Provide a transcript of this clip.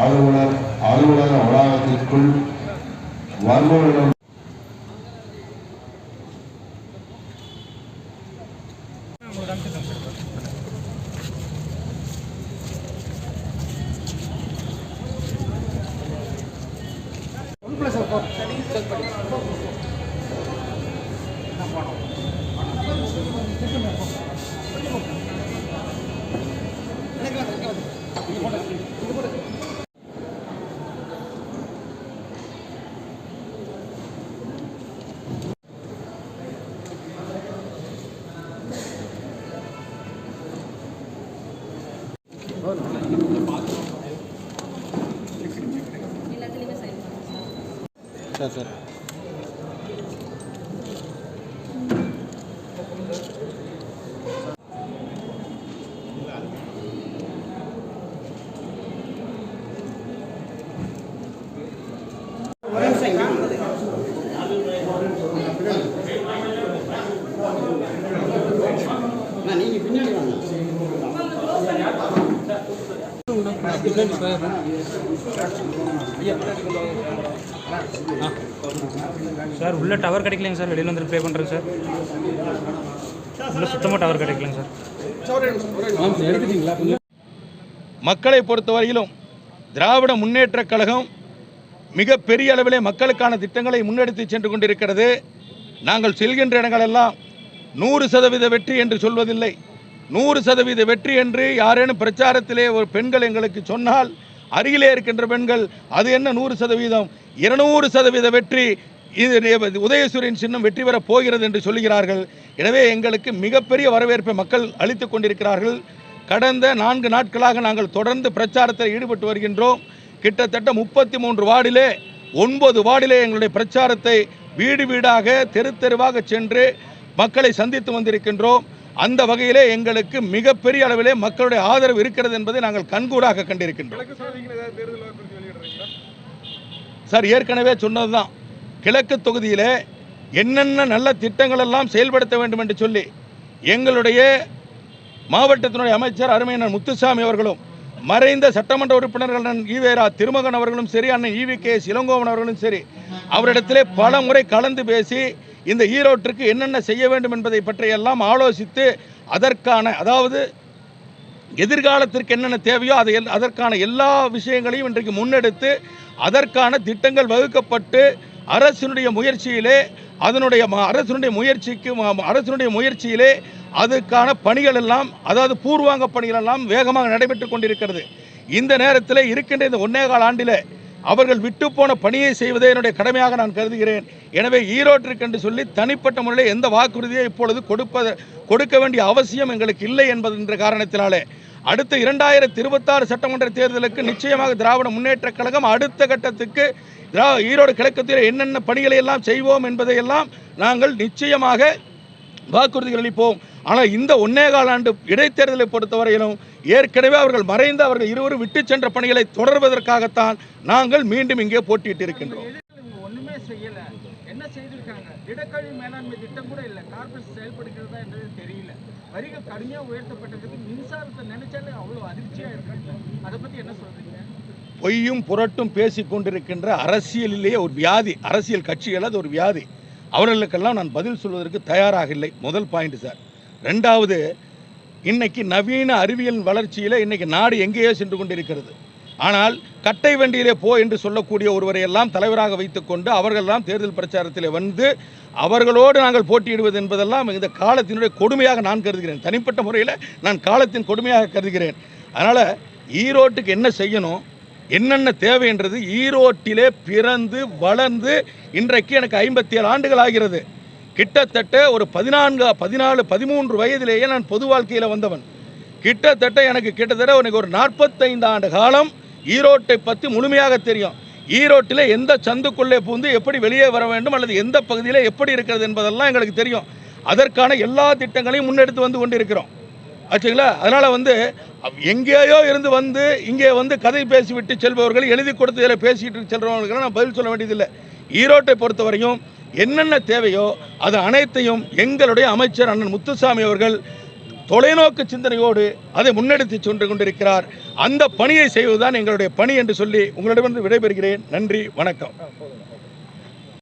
அலுவலர் அலுவலக வளாகத்திற்குள் வருபவர்களிடம் எல்லாத்துலேயுமே சைன் சார் நீங்கள் சார் உள்ள டவர் கிடைக்கலங்க சார். வெளியில் வந்து ப்ளே பண்ணுறேன் சார். உள்ள சுத்தமாக டவர் கிடைக்கலங்க சார். மக்களை பொறுத்தவரையிலும் திராவிட முன்னேற்றக் கழகம் மிக பெரிய அளவிலே மக்களுக்கான திட்டங்களை முன்னெடுத்து சென்று கொண்டிருக்கிறது. நாங்கள் செல்கின்ற இடங்களெல்லாம் நூறு சதவீத வெற்றி என்று சொல்வதில்லை. நூறு சதவீத வெற்றி என்று யாரேனும் பிரச்சாரத்திலே ஒரு பெண்கள் எங்களுக்கு சொன்னால் அருகிலே இருக்கின்ற பெண்கள் அது என்ன நூறு சதவீதம்? இருநூறு சதவீத வெற்றி இது உதயசூரியன் சின்னம் வெற்றி பெறப் போகிறது என்று சொல்லுகிறார்கள். எனவே எங்களுக்கு மிகப்பெரிய வரவேற்பை மக்கள் அளித்து கொண்டிருக்கிறார்கள். கடந்த நான்கு நாட்களாக நாங்கள் தொடர்ந்து பிரச்சாரத்தில் ஈடுபட்டு வருகின்றோம். கிட்டத்தட்ட முப்பத்தி மூன்று வார்டிலே ஒன்பது வார்டிலே எங்களுடைய பிரச்சாரத்தை வீடு வீடாக தெரு தெருவாக சென்று மக்களை சந்தித்து வந்திருக்கின்றோம். அந்த வகையிலே எங்களுக்கு மிகப்பெரிய அளவிலே மக்களுடைய ஆதரவு இருக்கிறது என்பதை நாங்கள் கண்கூடாக கண்டிருக்கின்றோம். சார் ஏற்கனவே சொன்னதுதான். கிழக்கு தொகுதியிலே என்னென்ன நல்ல திட்டங்கள் எல்லாம் செயல்படுத்த வேண்டும் என்று சொல்லி எங்களுடைய மாவட்டத்தினுடைய அமைச்சர் அருமையண்ணன் முத்துசாமி அவர்களும் மறைந்த சட்டமன்ற உறுப்பினர்கள் ஈவேரா திருமகன் அவர்களும் சரி அண்ணன் ஈவி கே இளங்கோவன் அவர்களும் சரி அவரிடத்திலே பல முறை கலந்து பேசி இந்த ஈரோட்டிற்கு என்னென்ன செய்ய வேண்டும் என்பதை பற்றியெல்லாம் ஆலோசித்து அதற்கான அதாவது எதிர்காலத்திற்கு என்னென்ன தேவையோ அதை எல்- அதற்கான எல்லா விஷயங்களையும் இன்றைக்கு முன்னெடுத்து அதற்கான திட்டங்கள் வகுக்கப்பட்டு அரசினுடைய முயற்சியிலே அதனுடைய அரசினுடைய முயற்சிக்கு அரசினுடைய முயற்சியிலே அதுக்கான பணிகள் எல்லாம் அதாவது பூர்வாங்க பணிகள் எல்லாம் வேகமாக நடைபெற்று கொண்டிருக்கிறது. இந்த நேரத்தில் இருக்கின்ற இந்த ஒன்னே கால ஆண்டிலே அவர்கள் விட்டு போன பணியை செய்வதே என்னுடைய கடமையாக நான் கருதுகிறேன். எனவே ஈரோட்டிற்கு என்று சொல்லி தனிப்பட்ட முறையில் எந்த வாக்குறுதியை இப்பொழுது கொடுப்பது கொடுக்க வேண்டிய அவசியம் எங்களுக்கு இல்லை என்பது என்ற காரணத்தினாலே. அடுத்த இரண்டாயிரத்தி இருபத்தாறு சட்டமன்ற தேர்தலுக்கு நிச்சயமாக திராவிட முன்னேற்றக் கழகம் அடுத்த கட்டத்துக்கு திரா ஈரோடு கிழக்கத்தில் என்னென்ன பணிகளை எல்லாம் செய்வோம் என்பதையெல்லாம் நாங்கள் நிச்சயமாக வாக்குறுதிகள் அளிப்போம் ஆனால் இந்த ஒன்னே கால் ஆண்டு இடைத்தேர்தலை பொறுத்தவரையிலும் ஏற்கனவே அவர்கள் மறைந்து அவர்கள் இருவரும் விட்டு சென்ற பணிகளை தொடர்வதற்காகத்தான் நாங்கள் மீண்டும் இங்கே போட்டியிட்டு இருக்கின்றோம் இவங்க ஒண்ணுமே செய்யல. என்ன செய்திருக்காங்க? திடக்கழிவு மேலாண்மை திட்டம் கூட இல்ல. கார்பரேட் செயல்படுகிறதா என்றது தெரியல. வரிகள் கடுமையா உயர்த்தப்பட்டதுக்கு மின்சாரத்தை நினைச்சாலே அவ்வளவு அதிர்ச்சியா இருக்காங்க. அதை பத்தி என்ன சொல்றீங்க? பொய்யும் புரட்டும் பேசிக் கொண்டிருக்கின்ற அரசியலிலேயே ஒரு வியாதி அரசியல் கட்சிகள் அது ஒரு வியாதி. அவர்களுக்கெல்லாம் நான் பதில் சொல்வதற்கு தயாராக இல்லை. முதல் பாயிண்ட் சார் ரெண்டாவது இன்னைக்கு நவீன அறிவியல் வளர்ச்சியில் இன்னைக்கு நாடு எங்கேயோ சென்று கொண்டிருக்கிறது. ஆனால் கட்டை வண்டியிலே போ என்று சொல்லக்கூடிய ஒருவரை எல்லாம் தலைவராக வைத்துக்கொண்டு அவர்களெல்லாம் தேர்தல் பிரச்சாரத்தில் வந்து அவர்களோடு நாங்கள் போட்டியிடுவது என்பதெல்லாம் இந்த காலத்தினுடைய கொடுமையாக நான் கருதுகிறேன். தனிப்பட்ட முறையில் நான் காலத்தின் கொடுமையாக கருதுகிறேன். அதனால் ஈரோட்டுக்கு என்ன செய்யணும்? என்னென்ன தேவைன்றது ஈரோட்டிலே பிறந்து வளர்ந்து இன்றைக்கு எனக்கு ஐம்பத்தி ஏழு ஆண்டுகள் ஆகிறது. கிட்டத்தட்ட ஒரு பதினான்கு பதினாலு பதிமூன்று வயதிலேயே நான் பொது வாழ்க்கையில் வந்தவன். கிட்டத்தட்ட எனக்கு கிட்டத்தட்ட எனக்கு ஒரு நாற்பத்தைந்து ஆண்டு காலம் ஈரோட்டை பற்றி முழுமையாக தெரியும். ஈரோட்டில் எந்த சந்துக்குள்ளே பூந்து எப்படி வெளியே வர வேண்டும் அல்லது எந்த பகுதியில் எப்படி இருக்கிறது என்பதெல்லாம் எங்களுக்கு தெரியும். அதற்கான எல்லா திட்டங்களையும் முன்னெடுத்து வந்து கொண்டிருக்கிறோம். ஆச்சுங்களா? அதனால் வந்து எங்கேயோ இருந்து வந்து இங்கே வந்து கதை பேசிவிட்டு செல்பவர்கள் எழுதி கொடுத்து இதில் பேசிட்டு செல்றவர்களுக்கு நான் பதில் சொல்ல வேண்டியதில்லை. ஈரோட்டை பொறுத்தவரையும் என்னென்ன தேவையோ அது அனைத்தையும் எங்களுடைய அமைச்சர் அண்ணன் முத்துசாமி அவர்கள் தொலைநோக்கு சிந்தனையோடு அதை முன்னெடுத்து சென்று கொண்டிருக்கிறார். அந்த பணியை செய்வதுதான் எங்களுடைய பணி என்று சொல்லி உங்களிடமிருந்து விடைபெறுகிறேன். நன்றி வணக்கம்.